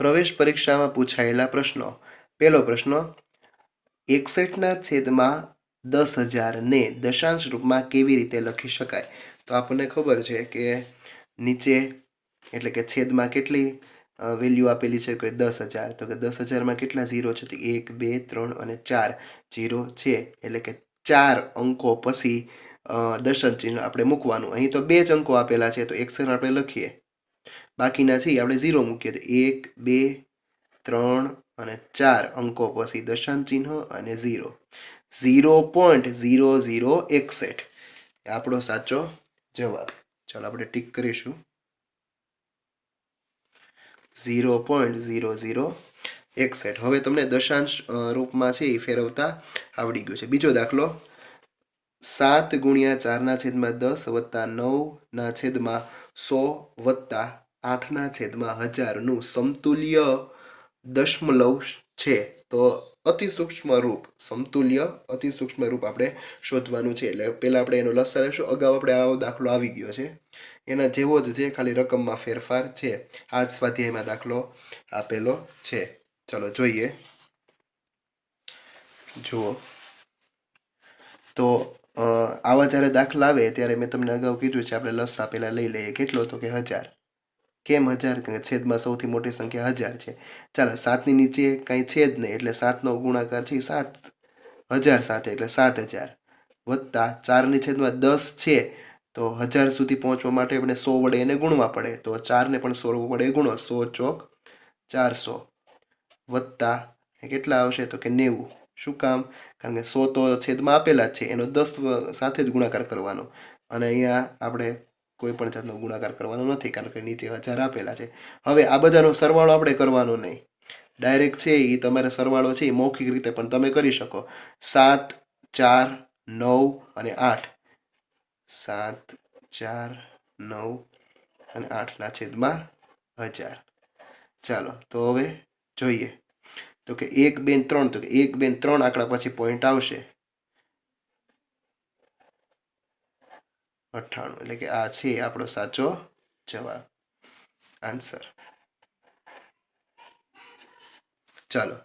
પ્રવેશ પરીક્ષામાં પૂછાયેલા પ્રશ્નો. પહેલો પ્રશ્ન, એકસઠના છેદમાં દસ હજારને દશાંશ રૂપમાં કેવી રીતે લખી શકાય? તો આપણને ખબર છે કે નીચે એટલે કે છેદમાં કેટલી વેલ્યુ આપેલી છે? કે દસ હજાર. તો કે દસ હજારમાં કેટલા ઝીરો છે? તો એક, બે, ત્રણ અને ચાર ઝીરો છે. એટલે કે ચાર અંકો પછી દશાંશ ચિહ્ન આપણે મૂકવાનું. અહીં તો બે જ અંકો આપેલા છે. તો એકસઠ આપણે લખીએ. બાકીના છે એ આપણે ઝીરો મૂકીએ તો એક, બે, ત્રણ અને ચાર અંકો પછી દશાંશ ચિહ્ન અને zero. Zero point zero zero એકસઠ. આપણો સાચો જવાબ. ચાલો આપણે ટીક કરીશું. ઝીરો પોઈન્ટ ઝીરો ઝીરો એકસઠ. હવે તમને દશાંશ રૂપમાં છે એ ફેરવતા આવડી ગયું છે. બીજો દાખલો. સાત ગુણ્યા ચારના છેદમાં દસ વત્તા નવના છેદમાં સો વત્તા આઠના છેદમાં હજારનું સમતુલ્ય દશમલવ છે. તો અતિ સૂક્ષ્મ રૂપ સમતુલ્ય અતિ સૂક્ષ્મ રૂપ આપણે શોધવાનું છે. એટલે પહેલાં આપણે એનો લસા લેશું, અગાઉ આપણે આવો દાખલો આવી ગયો છે. એના જેવો જ છે ખાલી રકમમાં ફેરફાર છે. આ જ સ્વાધ્યાયમાં દાખલો આપેલો છે. ચલો જોઈએ. જુઓ. તો આવા જ્યારે દાખલા આવે, ત્યારે મેં તમને અગાઉ કીધું છે, આપણે લસા પહેલાં લઈ લઈએ. કેટલો તો કે હજાર. કેમ હજાર કે છેદમાં સૌથી મોટી સંખ્યા હજાર છે? ચાલો, સાતની નીચે કાંઈ છે જ નહીં, એટલે સાતનો ગુણાકાર છે સાત હજાર સાથે, એટલે સાત હજાર. વત્તા ચારની છેદમાં દસ છે, તો હજાર સુધી પહોંચવા માટે આપણે સો વડે એને ગુણવા પડે. તો ચારને પણ સો વડે ગુણો, સો ચોક ચારસો. વત્તા કેટલા આવશે? તો કે નેવું. શું કામ? કારણ કે સો તો છેદમાં આપેલા છે, એનો દસ સાથે જ ગુણાકાર કરવાનો. અને અહીંયા આપણે કોઈ પણ જાતનો ગુણાકાર કરવાનો નથી કારણ કે નીચે હજાર આપેલા છે. હવે આ બધાનો સરવાળો આપણે કરવાનો નહીં. ડાયરેક્ટ છે એ તમારે સરવાળો છે એ મૌખિક રીતે પણ તમે કરી શકો. સાત, ચાર, નવ અને આઠ. સાત, ચાર, નવ અને આઠના છેદમાં હજાર. ચાલો, તો હવે જોઈએ. તો કે એક બેન ત્રણ, તો કે એક બેન ત્રણ આંકડા પછી પોઈન્ટ આવશે. અઠ્ઠાણું. એટલે કે આ છે આપણો સાચો જવાબ. આન્સર ચાલો.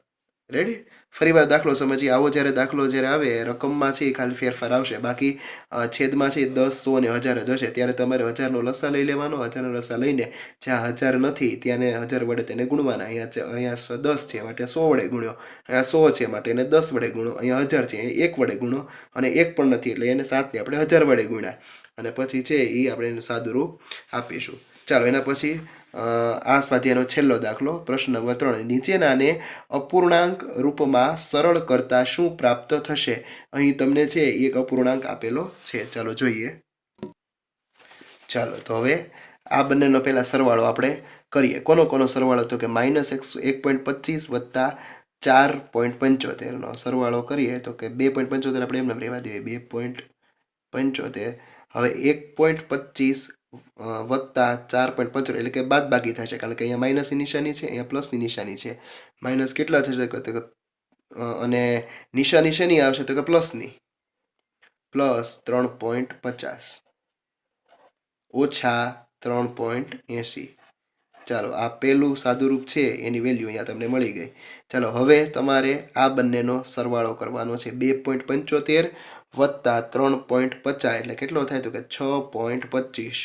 રેડી ફરી વાર દાખલો સમજીએ. આવો જ્યારે દાખલો જ્યારે આવે, રકમમાં છે એ ખાલી ફેરફાર આવશે. બાકી છેદમાં છે દસ સો ને હજાર જ હશે. ત્યારે તમારે હજારનો લસા લઈ લેવાનો. હજારનો લસા લઈને જ્યાં હજાર નથી, ત્યાંને હજાર વડે તેને ગુણવાના. અહીંયા અહીંયા દસ છે, માટે સો વડે ગુણ્યો. અહીંયા સો છે, માટે એને દસ વડે ગુણો અહીંયા હજાર છે એક વડે ગુણો અને એક પણ નથી, એટલે એને સાતને આપણે હજાર વડે ગુણ્યા. અને પછી છે એ આપણે એનું સાદુરૂપ આપીશું. ચાલો, એના પછી આ સ્વાધ્યાયનો છેલ્લો દાખલો, પ્રશ્ન નંબર ત્રણ. નીચેનાને અપૂર્ણાંક રૂપમાં સરળ કરતા શું પ્રાપ્ત થશે? અહીં તમને છે એક અપૂર્ણાંક આપેલો છે. ચાલો, જોઈએ. ચાલો, તો હવે આ બંનેનો પહેલાં સરવાળો આપણે કરીએ. કોનો કોનો સરવાળો? તો કે માઇનસ એકસો એક પોઈન્ટ પચીસ વત્તા ચાર પોઈન્ટ પંચોતેરનો સરવાળો કરીએ તો કે બે પોઈન્ટ પંચોતેર આપણે એમને રહેવા દઈએ. બે પોઈન્ટ પંચોતેર હવે એક પોઈન્ટ પચીસ વત્તા ચાર પોઈન્ટ પંચોતેર એટલે કે બાદ બાકી થાય છે. કારણ કે અહીંયા માઇનસની નિશાની છે, અહીંયા પ્લસની નિશાની છે. માઇનસ કેટલા થશે? તો કે અને નિશાની શેની આવશે? તો કે પ્લસની પ્લસ ત્રણ પોઈન્ટ પચાસ. ઓછા ત્રણ પોઈન્ટ એંસી ચાલો, આ પહેલું સાદુરૂપ છે, એની વેલ્યુ અહીંયા તમને મળી ગઈ. ચાલો, હવે તમારે આ બંનેનો સરવાળો કરવાનો છે. બે પોઈન્ટ પંચોતેર વત્તા ત્રણ પોઈન્ટ પચાસ, એટલે કેટલો થાય તો કે છ પોઈન્ટ પચીસ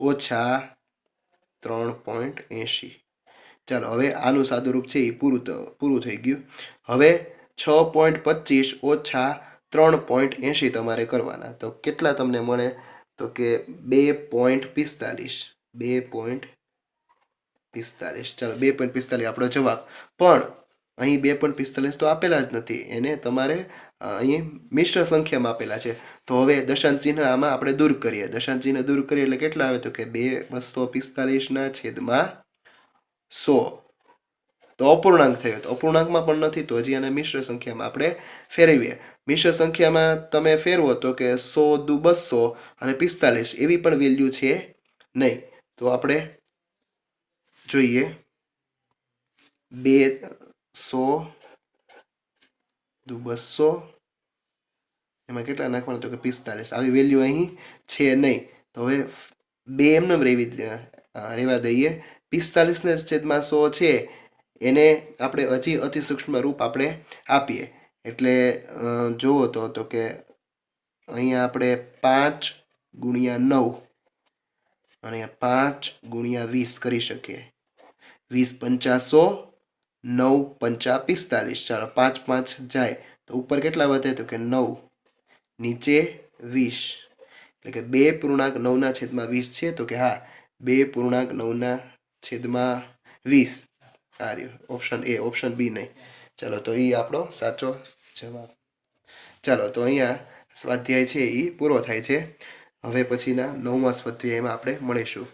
ઓછા ત્રણ પોઈન્ટ એંશી. ચાલો, હવે આનું સાદુરૂપ છે એ પૂરું પૂરું થઈ ગયું. હવે છ પોઈન્ટ પચીસ ઓછા ત્રણ પોઈન્ટ એંશી તમારે કરવાના. તો કેટલા તમને મળે? તો કે બે પોઈન્ટ પિસ્તાલીસ, બે પોઈન્ટ પિસ્તાલીસ. ચાલો, બે પોઈન્ટ પિસ્તાલીસ આપણો જવાબ. પણ અહીં બે પોઈન્ટ પિસ્તાલીસ તો આપેલા જ નથી. એને તમારે અહીં મિશ્ર સંખ્યામાં આપેલા છે. તો હવે દશાંશ ચિહ્ન આમાં આપણે દૂર કરીએ. દશાંશ ચિહ્ન દૂર કરીએ એટલે કેટલા આવે તો કે બે બસો પિસ્તાલીસના છેદમાં સો. તો અપૂર્ણાંક થયો. તો અપૂર્ણાંકમાં પણ નથી તો હજી આને મિશ્ર સંખ્યામાં આપણે ફેરવીએ. મિશ્ર સંખ્યામાં તમે ફેરવો તો કે સો દુ બસો અને પિસ્તાલીસ. એવી પણ વેલ્યુ છે નહીં. તો આપણે જોઈએ. બે સો દુ બસો. એમાં કેટલા નાખવાના તો કે પિસ્તાલીસ. આવી વેલ્યુ અહીં છે નહીં. તો હવે બે એમને અ, રહેવા દઈએ. પિસ્તાલીસને છેદમાં સો છે. એને આપણે હજી અતિ સૂક્ષ્મ રૂપ આપણે આપીએ. એટલે જુઓ તો તો કે અહીંયા આપણે પાંચ ગુણ્યા નવ અને પાંચ ગુણ્યા વીસ કરી શકીએ. વીસ પંચાસો નવ પંચા પિસ્તાલીસ. ચાલો પાંચ પાંચ જાય. તો ઉપર કેટલા વધે? તો કે નવ. નીચે વીસ. એટલે કે બે પૂર્ણાંક નવના છેદમાં વીસ છે, તો કે હા, બે પૂર્ણાંક નવના છેદમાં વીસ. આ ઓપ્શન એ, ઓપ્શન બી નહીં. ચાલો તો એ આપણો સાચો જવાબ. ચાલો તો અહીંયા સ્વાધ્યાય છે એ પૂરો થાય છે. હવે પછીના નવમા સ્વાધ્યાયમાં આપણે મળીશું.